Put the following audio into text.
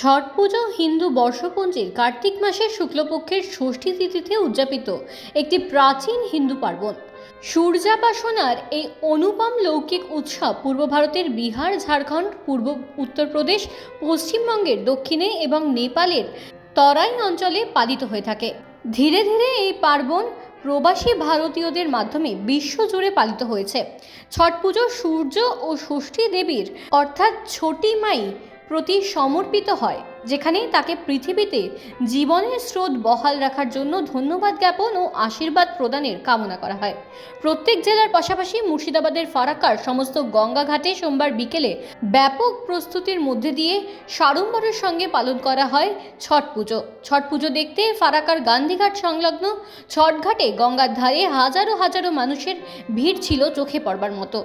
ছট পুজো হিন্দু বর্ষপঞ্জির কার্তিক মাসের শুক্লপক্ষের ষষ্ঠী তিথিতে উদযাপিত একটি প্রাচীন হিন্দু পার্বণ। সূর্যাপাসনার এই অনুপম লৌকিক উৎসব পূর্ব ভারতের বিহার, ঝাড়খণ্ড, পূর্ব উত্তরপ্রদেশ পশ্চিমবঙ্গের দক্ষিণে এবং নেপালের তরাই অঞ্চলে পালিত হয়ে থাকে। ধীরে ধীরে এই পার্বণ প্রবাসী ভারতীয়দের মাধ্যমে বিশ্বজুড়ে পালিত হয়েছে। ছট পুজো সূর্য ও ষষ্ঠী দেবীর অর্থাৎ ছোটি মাই প্রতি সমর্পিত হয়, যেখানে তাকে পৃথিবীতে জীবনের স্রোত বহাল রাখার জন্য ধন্যবাদ জ্ঞাপন ও আশীর্বাদ প্রদানের কামনা করা হয়। প্রত্যেক জেলার পাশাপাশি মুর্শিদাবাদের ফারাক্কার সমস্ত গঙ্গা ঘাটে সোমবার বিকেলে ব্যাপক প্রস্তুতির মধ্যে দিয়ে সাড়ম্বরের সঙ্গে পালন করা হয় ছট পুজো। ছট পুজো দেখতে ফারাক্কার গান্ধীঘাট সংলগ্ন ছটঘাটে গঙ্গার ধারে হাজারো হাজারো মানুষের ভিড় ছিল চোখে পড়বার মতো।